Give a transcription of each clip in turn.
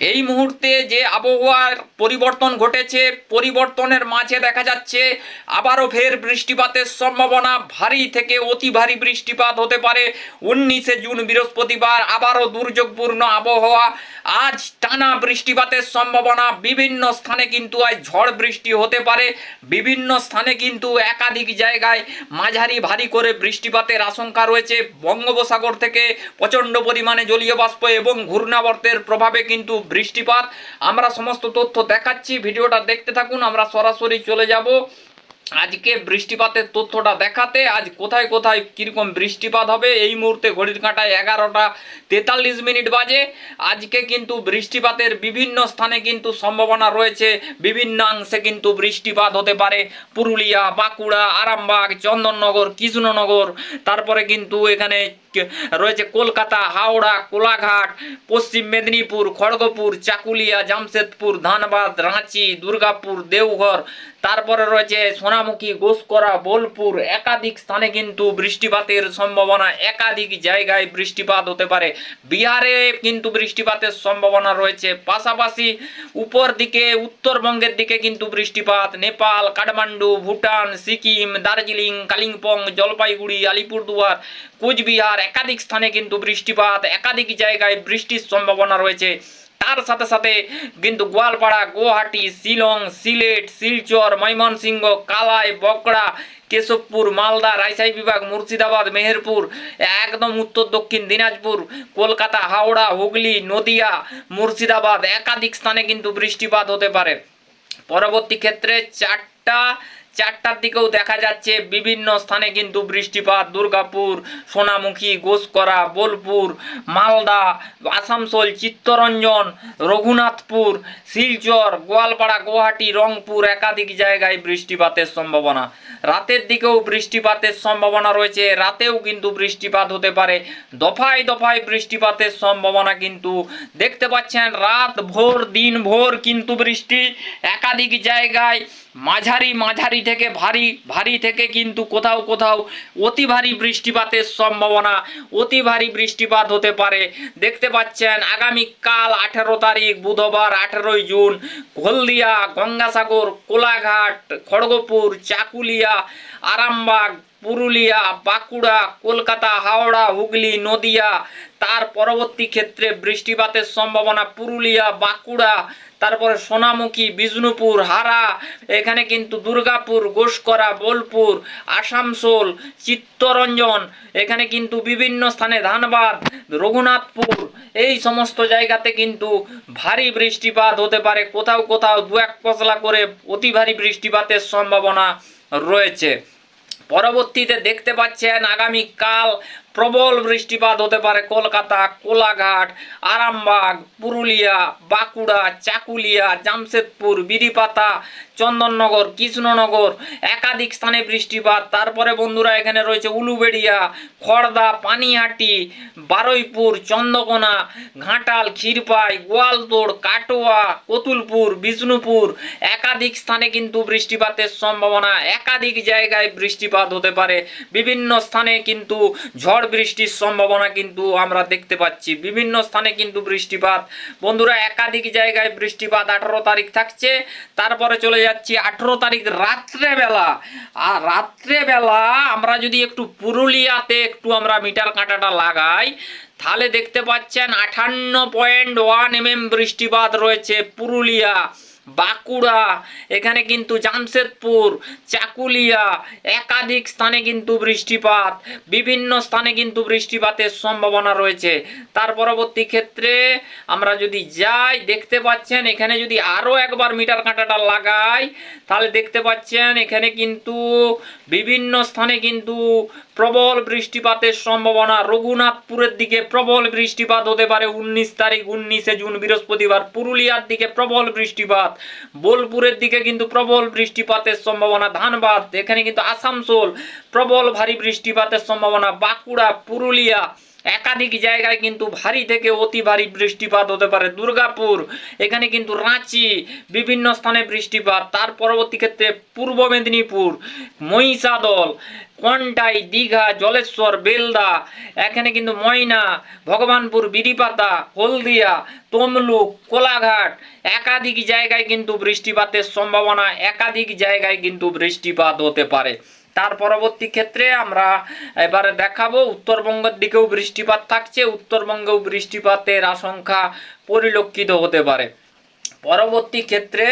এই মুহূর্তে যে আবহাওয়ার পরিবর্তন ঘটেছে, পরিবর্তনের মাঝে দেখা যাচ্ছে আবারও ফের বৃষ্টিপাতের সম্ভাবনা। ভারী থেকে অতি ভারী বৃষ্টিপাত হতে পারে। উনিশে জুন বৃহস্পতিবার আবারও দুর্যোগপূর্ণ আবহাওয়া। আজ টানা বৃষ্টিপাতের সম্ভাবনা। বিভিন্ন স্থানে কিন্তু আজ ঝড় বৃষ্টি হতে পারে। বিভিন্ন স্থানে কিন্তু একাধিক জায়গায় মাঝারি ভারী করে বৃষ্টিপাতের আশঙ্কা রয়েছে। বঙ্গোপসাগর থেকে প্রচণ্ড পরিমাণে জলীয় বাষ্প এবং ঘূর্ণাবর্তের প্রভাবে কিন্তু বৃষ্টিপাত। আমরা সমস্ত তথ্য দেখাচ্ছি, ভিডিওটা দেখতে থাকুন, আমরা সরাসরি চলে যাব আজকে বৃষ্টিপাতের তথ্যটা দেখাতে। আজ কোথায় কোথায় কীরকম বৃষ্টিপাত হবে, এই মুহূর্তে ঘড়ির কাঁটায় এগারোটা তেতাল্লিশ মিনিট বাজে। আজকে কিন্তু বৃষ্টিপাতের বিভিন্ন স্থানে কিন্তু সম্ভাবনা রয়েছে, বিভিন্ন অংশে কিন্তু বৃষ্টিপাত হতে পারে। পুরুলিয়া, বাঁকুড়া, আরামবাগ, চন্দননগর, কৃষ্ণনগর, তারপরে কিন্তু এখানে রয়েছে কলকাতা, হাওড়া, কোলাঘাট, পশ্চিম মেদিনীপুর, খড়গপুর, চাকুলিয়া, জামশেদপুর, ধানবাদ, রাঁচি, দুর্গাপুর, দেওঘর। তারপরে রয়েছে সোনামুখী, গোসকরা, বোলপুর। একাধিক স্থানে কিন্তু বৃষ্টিপাতের সম্ভাবনা, একাধিক জায়গায় বৃষ্টিপাত হতে পারে। বিহারে কিন্তু বৃষ্টিপাতের সম্ভাবনা রয়েছে। পাশাপাশি উপর দিকে উত্তরবঙ্গের দিকে কিন্তু বৃষ্টিপাত। নেপাল, কাঠমান্ডু, ভুটান, সিকিম, দার্জিলিং, কালিম্পং, জলপাইগুড়ি, আলিপুরদুয়ার, কোচবিহার একাধিক স্থানে কিন্তু বৃষ্টিপাত, একাধিক জায়গায় বৃষ্টির সম্ভাবনা রয়েছে। তার সাথে সাথে কিন্তু গোয়ালপাড়া, গুয়াহাটি, শিলং, সিলেট, শিলচর, ময়মনসিংহ, কালাই বকড়া কেশবপুর, মালদা, রাজশাহী বিভাগ, মুর্শিদাবাদ, মেহেরপুর, একদম উত্তর, দক্ষিণ দিনাজপুর, কলকাতা, হাওড়া, হুগলি, নদিয়া, মুর্শিদাবাদ একাধিক স্থানে কিন্তু বৃষ্টিপাত হতে পারে। পরবর্তী ক্ষেত্রে চারটা চারটার দিকেও দেখা যাচ্ছে বিভিন্ন স্থানে কিন্তু বৃষ্টিপাত, দুর্গাপুর, সোনামুখী গোসকরা বোলপুর, মালদা, আসানসোল, চিত্তরঞ্জন, রঘুনাথপুর, শিলচর, গোয়ালপাড়া, গুয়াহাটি, রংপুর একাধিক জায়গায় বৃষ্টিপাতের সম্ভাবনা। রাতের দিকেও বৃষ্টিপাতের সম্ভাবনা রয়েছে, রাতেও কিন্তু বৃষ্টিপাত হতে পারে। দফায় দফায় বৃষ্টিপাতের সম্ভাবনা কিন্তু দেখতে পাচ্ছেন, রাত ভোর, দিন ভোর কিন্তু বৃষ্টি একাধিক জায়গায় মাঝারি মাঝারি থেকে ভারী ভারী থেকে কিন্তু কোথাও কোথাও অতি ভারী বৃষ্টিপাতের সম্ভাবনা, অতি ভারী বৃষ্টিপাত হতে পারে। দেখতে পাচ্ছেন, আগামীকাল আঠেরো তারিখ, বুধবার আঠেরোই জুন, হলদিয়া, গঙ্গাসাগর, কোলাঘাট, খড়গপুর, চাকুলিয়া, আরামবাগ, পুরুলিয়া, বাঁকুড়া, কলকাতা, হাওড়া, হুগলি, নদিয়া তার পরবর্তী ক্ষেত্রে বৃষ্টিপাতের সম্ভাবনা পুরুলিয়া, বাঁকুড়া, তারপরে সোনামুখী, বিষ্ণুপুর, হারা, এখানে কিন্তু দুর্গাপুর গোসকরা বোলপুর, আসানসোল, চিত্তরঞ্জন, এখানে কিন্তু বিভিন্ন স্থানে ধানবাদ, রঘুনাথপুর, এই সমস্ত জায়গাতে কিন্তু ভারী বৃষ্টিপাত হতে পারে। কোথাও কোথাও দু এক পশলা করে অতি ভারী বৃষ্টিপাতের সম্ভাবনা রয়েছে। পরবর্তীতে দেখতে পাচ্ছেন আগামীকাল প্রবল বৃষ্টিপাত হতে পারে কলকাতা, কোলাঘাট, আরামবাগ, পুরুলিয়া, বাঁকুড়া, চাকুলিয়া, জামশেদপুর, বিরিপাতা, চন্দননগর, কৃষ্ণনগর একাধিক স্থানে বৃষ্টিপাত। তারপরে বন্ধুরা এখানে রয়েছে উলুবেড়িয়া, খড়দা, পানিহাটি, বারুইপুর, চন্দ্রকোনা, ঘাটাল, ক্ষীরপাই, গোয়ালতোড়, কাটোয়া, কতুলপুর, বিষ্ণুপুর একাধিক স্থানে কিন্তু বৃষ্টিপাতের সম্ভাবনা। একাধিক জায়গায় বৃষ্টিপাত হতে পারে। বিভিন্ন স্থানে কিন্তু ঝড় বৃষ্টির সম্ভাবনা কিন্তু আমরা দেখতে পাচ্ছি। বিভিন্ন স্থানে কিন্তু বৃষ্টিপাত। বন্ধুরা, একাধিক জায়গায় বৃষ্টিপাত আঠারো তারিখ থাকছে। তারপরে চলে যাচ্ছি আঠেরো তারিখ রাত্রেবেলা। আর রাত্রেবেলা আমরা যদি একটু পুরুলিয়াতে একটু আমরা মিটার কাঁটাটা লাগাই, তাহলে দেখতে পাচ্ছেন আঠান্ন পয়েন্ট ওয়ান এম এম বৃষ্টিপাত রয়েছে পুরুলিয়া। বাঁকুড়া, এখানে কিন্তু জামশেদপুর, চাকুলিয়া, একাধিক স্থানে কিন্তু বৃষ্টিপাত, বিভিন্ন স্থানে কিন্তু বৃষ্টিপাতের সম্ভাবনা রয়েছে। তার পরবর্তী ক্ষেত্রে আমরা যদি যাই, দেখতে পাচ্ছেন এখানে যদি আরও একবার মিটার কাঁটাটা লাগাই, তাহলে দেখতে পাচ্ছেন এখানে কিন্তু বিভিন্ন স্থানে কিন্তু প্রবল বৃষ্টিপাতের সম্ভাবনা। রঘুনাথপুরের দিকে প্রবল বৃষ্টিপাত হতে পারে উনিশ তারিখ, উনিশে জুন, বৃহস্পতিবার। পুরুলিয়ার দিকে প্রবল বৃষ্টিপাত। বোলপুরের দিকে কিন্তু প্রবল বৃষ্টিপাতের সম্ভাবনা, ধানবাদ, এখানে কিন্তু আসানসোল, প্রবল ভারী বৃষ্টিপাতের সম্ভাবনা, বাঁকুড়া, পুরুলিয়া একাধিক জায়গায় কিন্তু ভারী থেকে অতি ভারী বৃষ্টিপাত হতে পারে। দুর্গাপুর, এখানে কিন্তু রাঁচি, বিভিন্ন স্থানে বৃষ্টিপাত। তার পরবর্তী ক্ষেত্রে পূর্ব মেদিনীপুর, মহিষাদল, কন্টাই, দীঘা, জলেশ্বর, বেলদা, এখানে কিন্তু ময়না, ভগবানপুর বিড়িপাতা হলদিয়া, তমলুক, কোলাঘাট, একাধিক জায়গায় কিন্তু বৃষ্টিপাতের সম্ভাবনা, একাধিক জায়গায় কিন্তু বৃষ্টিপাত হতে পারে। তার পরবর্তী ক্ষেত্রে আমরা এবারে দেখাবো, উত্তরবঙ্গের দিকেও বৃষ্টিপাত থাকছে, উত্তরবঙ্গেও বৃষ্টিপাতের আশঙ্কা পরিলক্ষিত হতে পারে। পরবর্তী ক্ষেত্রে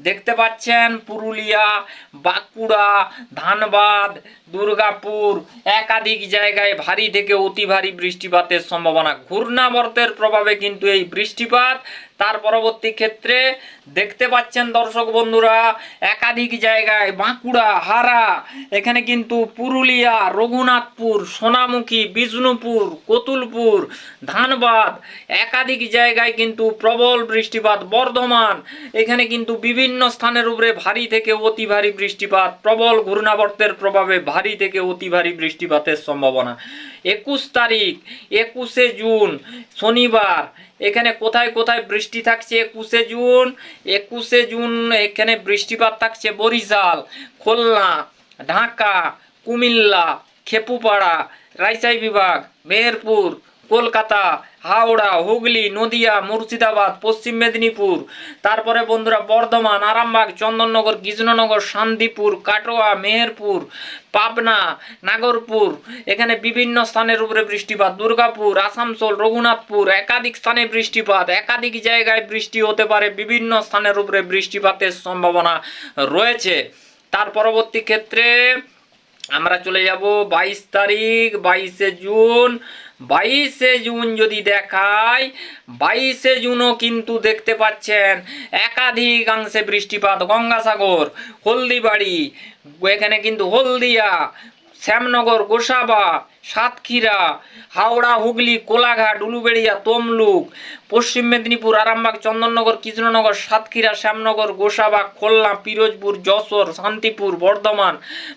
দেখতে পাচ্ছেন পুরুলিয়া, বাঁকুড়া, ধানবাদ, দুর্গাপুর একাধিক জায়গায় ভারী থেকে অতি ভারী বৃষ্টিপাতের সম্ভাবনা। ঘূর্ণাবর্তের প্রভাবে কিন্তু এই বৃষ্টিপাত তার পরবর্তী ক্ষেত্রে দেখতে পাচ্ছেন দর্শক বন্ধুরা, একাধিক জায়গায় বাঁকুড়া, হারা, এখানে কিন্তু পুরুলিয়া, রঘুনাথপুর, সোনামুখী, বিষ্ণুপুর, কতুলপুর, ধানবাদ, একাধিক জায়গায় কিন্তু প্রবল বৃষ্টিপাত, বর্ধমান, এখানে কিন্তু বিভিন্ন স্থানের উপরে ভারী থেকে অতি ভারী বৃষ্টিপাত, প্রবল ঘূর্ণাবর্তের প্রভাবে ভারী থেকে অতি ভারী বৃষ্টিপাতের সম্ভাবনা। একুশ তারিখ, একুশে জুন, শনিবার। এখানে কোথায় কোথায় বৃষ্টি থাকছে একুশে জুন? একুশে জুন এখানে বৃষ্টিপাত থাকছে বরিশাল, খুলনা, ঢাকা, কুমিল্লা, খেপুপাড়া রাইসাই বিভাগ, মেহেরপুর কলকাতা, হাওড়া, হুগলি, নদিয়া, মুর্শিদাবাদ, পশ্চিম মেদিনীপুর। তারপরে বন্ধুরা বর্ধমান, আরামবাগ, চন্দননগর, কৃষ্ণনগর, শান্তিপুর, কাটোয়া, মেহেরপুর, পাবনা, নাগরপুর। এখানে বিভিন্ন স্থানের উপরে বৃষ্টিপাত। দুর্গাপুর, আসানসোল, রঘুনাথপুর একাধিক স্থানে বৃষ্টিপাত। একাধিক জায়গায় বৃষ্টি হতে পারে। বিভিন্ন স্থানের উপরে বৃষ্টিপাতের সম্ভাবনা রয়েছে। তার পরবর্তী ক্ষেত্রে আমরা চলে যাব বাইশ তারিখ, বাইশে জুন। বাইশে জুন যদি দেখায় বাইশে জুনও কিন্তু দেখতে পাচ্ছেন একাধিকাংশে বৃষ্টিপাত, গঙ্গাসাগর, হলদিবাড়ি, এখানে কিন্তু হলদিয়া শ্যামনগর, গোসাবা, সাতক্ষীরা, হাওড়া, হুগলি, কোলাঘাট, উলুবেড়িয়া, তমলুক, পশ্চিম মেদিনীপুর, আরামবাগ, চন্দননগর, কৃষ্ণনগর, সাতক্ষীরা, শ্যামনগর, গোসাবা, খুলনা, পিরোজপুর, যশোর, শান্তিপুর, বর্ধমান,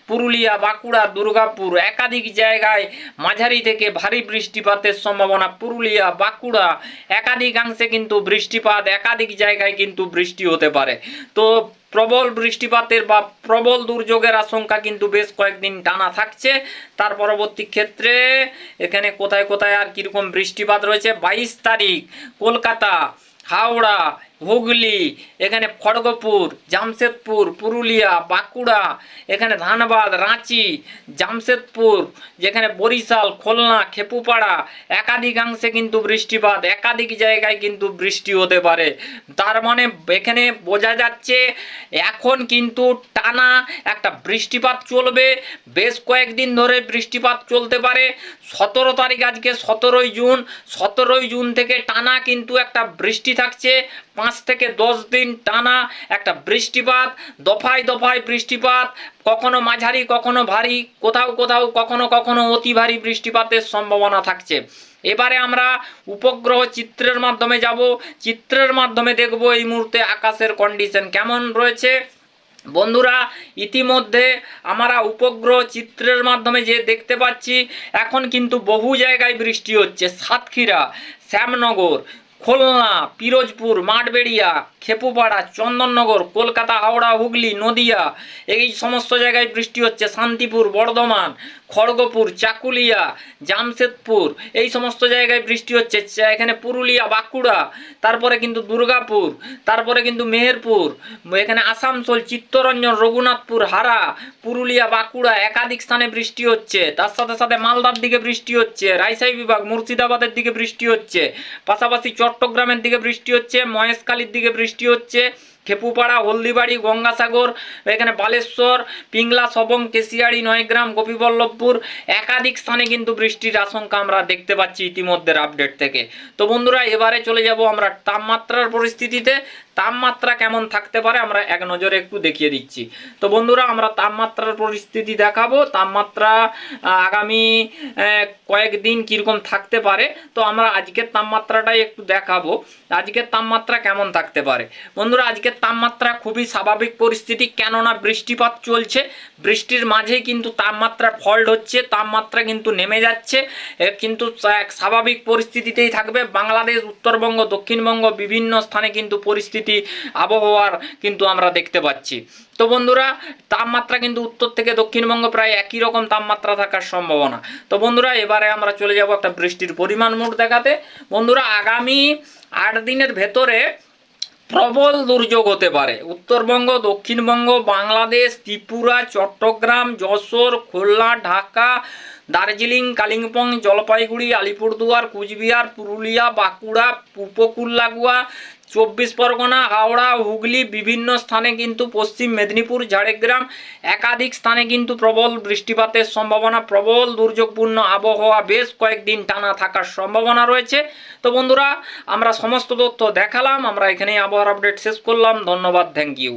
পুরুলিয়া, বাঁকুড়া, দুর্গাপুর একাধিক জায়গায় মাঝারি থেকে ভারী বৃষ্টিপাতের সম্ভাবনা। পুরুলিয়া, বাঁকুড়া একাধিকাংশে কিন্তু বৃষ্টিপাত, একাধিক জায়গায় কিন্তু বৃষ্টি হতে পারে। তো প্রবল বৃষ্টিপাতের বা প্রবল দুর্যোগের আশঙ্কা কিন্তু বেশ কয়েকদিন টানা থাকছে। তার পরবর্তী ক্ষেত্রে এখানে কোথায় কোথায় আর কীরকম বৃষ্টিপাত রয়েছে? বাইশ তারিখ, কলকাতা, হাওড়া হুগলি, এখানে খড়গপুর, জামশেদপুর, পুরুলিয়া, বাঁকুড়া, এখানে ধানবাদ, রাঁচি, জামশেদপুর, যেখানে বরিশাল, খুলনা, খেপুপাড়া, একাধিকাংশে কিন্তু বৃষ্টিপাত, একাধিক জায়গায় কিন্তু বৃষ্টি হতে পারে। তার মানে এখানে বোঝা যাচ্ছে এখন কিন্তু টানা একটা বৃষ্টিপাত চলবে, বেশ কয়েকদিন ধরে বৃষ্টিপাত চলতে পারে। সতেরো তারিখ আজকে সতেরোই জুন সতেরোই জুন থেকে টানা কিন্তু একটা বৃষ্টি থাকছে। পাঁচ থেকে দশ দিন টানা একটা বৃষ্টিপাত, দফায় দফায় বৃষ্টিপাত, কখনো মাঝারি, কখনো ভারী, কোথাও কোথাও কখনো কখনো অতি ভারী বৃষ্টিপাতের সম্ভাবনা থাকছে। এবারে আমরা উপগ্রহ চিত্রের মাধ্যমে যাব। চিত্রের মাধ্যমে দেখব এই মুহূর্তে আকাশের কন্ডিশন কেমন রয়েছে। বন্ধুরা, ইতিমধ্যে আমরা উপগ্রহ চিত্রের মাধ্যমে যে দেখতে পাচ্ছি, এখন কিন্তু বহু জায়গায় বৃষ্টি হচ্ছে। সাতক্ষীরা, শ্যামনগর খুলনা, পিরোজপুর, মাঠবেড়িয়া, খেপুপাড়া, চন্দননগর, কলকাতা, হাওড়া, হুগলি, নদিয়া, এই সমস্ত জায়গায় বৃষ্টি হচ্ছে, শান্তিপুর, বর্ধমান খড়গপুর, চাকুলিয়া, জামশেদপুর, এই সমস্ত জায়গায় বৃষ্টি হচ্ছে। এখানে পুরুলিয়া, বাঁকুড়া, তারপরে কিন্তু দুর্গাপুর, তারপরে কিন্তু মেহেরপুর, এখানে আসানসোল, চিত্তরঞ্জন, রঘুনাথপুর, হারা, পুরুলিয়া, বাঁকুড়া একাধিক স্থানে বৃষ্টি হচ্ছে। তার সাথে সাথে মালদার দিকে বৃষ্টি হচ্ছে, রাইসাই বিভাগ, মুর্শিদাবাদের দিকে বৃষ্টি হচ্ছে, পাশাপাশি চট্টগ্রামের দিকে বৃষ্টি হচ্ছে, মহেশখালীর দিকে বৃষ্টি হচ্ছে। খেপুপাড়া, হলদিবাড়ি, গঙ্গাসাগর, এখানে বালেশ্বর, পিংলা, সবং, কেশিয়াড়ি, নয়গ্রাম, গোপীবল্লভপুর একাধিক স্থানে কিন্তু বৃষ্টির আশঙ্কা আমরা দেখতে পাচ্ছি ইতিমধ্যে আপডেট থেকে। তো বন্ধুরা, এবারে চলে যাব আমরা তাপমাত্রার পরিস্থিতিতে। তাপমাত্রা কেমন থাকতে পারে আমরা এক নজরে একটু দেখিয়ে দিচ্ছি। তো বন্ধুরা, আমরা তাপমাত্রার পরিস্থিতি দেখাবো। তাপমাত্রা আগামী কয়েকদিন কীরকম থাকতে পারে, তো আমরা আজকের তাপমাত্রাটাই একটু দেখাবো। আজকের তাপমাত্রা কেমন থাকতে পারে? বন্ধুরা, আজকের তাপমাত্রা খুবই স্বাভাবিক পরিস্থিতি, কেননা বৃষ্টিপাত চলছে। বৃষ্টির মাঝেই কিন্তু তাপমাত্রা ফল্ট হচ্ছে, তাপমাত্রা কিন্তু নেমে যাচ্ছে। কিন্তু এক স্বাভাবিক পরিস্থিতিতেই থাকবে। বাংলাদেশ, উত্তরবঙ্গ, দক্ষিণবঙ্গ বিভিন্ন স্থানে কিন্তু পরিস্থিতি, আবহাওয়ার কিন্তু আমরা দেখতে পাচ্ছি। তো বন্ধুরা, তাপমাত্রা কিন্তু উত্তর থেকে দক্ষিণবঙ্গ প্রায় একই রকম তাপমাত্রা থাকার সম্ভাবনা। তো বন্ধুরা, এবারে আমরা চলে যাব একটা বৃষ্টির পরিমাণ মোট দেখাতে। বন্ধুরা, আগামী আট দিনের ভেতরে প্রবল দুর্যোগ হতে পারে। উত্তরবঙ্গ দক্ষিণবঙ্গ বাংলাদেশ ত্রিপুরা চট্টগ্রাম যশোর খুলনা ঢাকা দার্জিলিং, কালিম্পং, জলপাইগুড়ি, আলিপুরদুয়ার, কুচবিহার, পুরুলিয়া, বাঁকুড়া উপকূল লাগোয়া চব্বিশ পরগনা, হাওড়া, হুগলি বিভিন্ন স্থানে কিন্তু পশ্চিম মেদিনীপুর, ঝাড়গ্রাম একাধিক স্থানে কিন্তু প্রবল বৃষ্টিপাতের সম্ভাবনা, প্রবল দুর্যোগপূর্ণ আবহাওয়া বেশ কয়েকদিন টানা থাকার সম্ভাবনা রয়েছে। তো বন্ধুরা, আমরা সমস্ত তথ্য দেখালাম, আমরা এখানেই আবহাওয়ার আপডেট শেষ করলাম, ধন্যবাদ থ্যাংক ইউ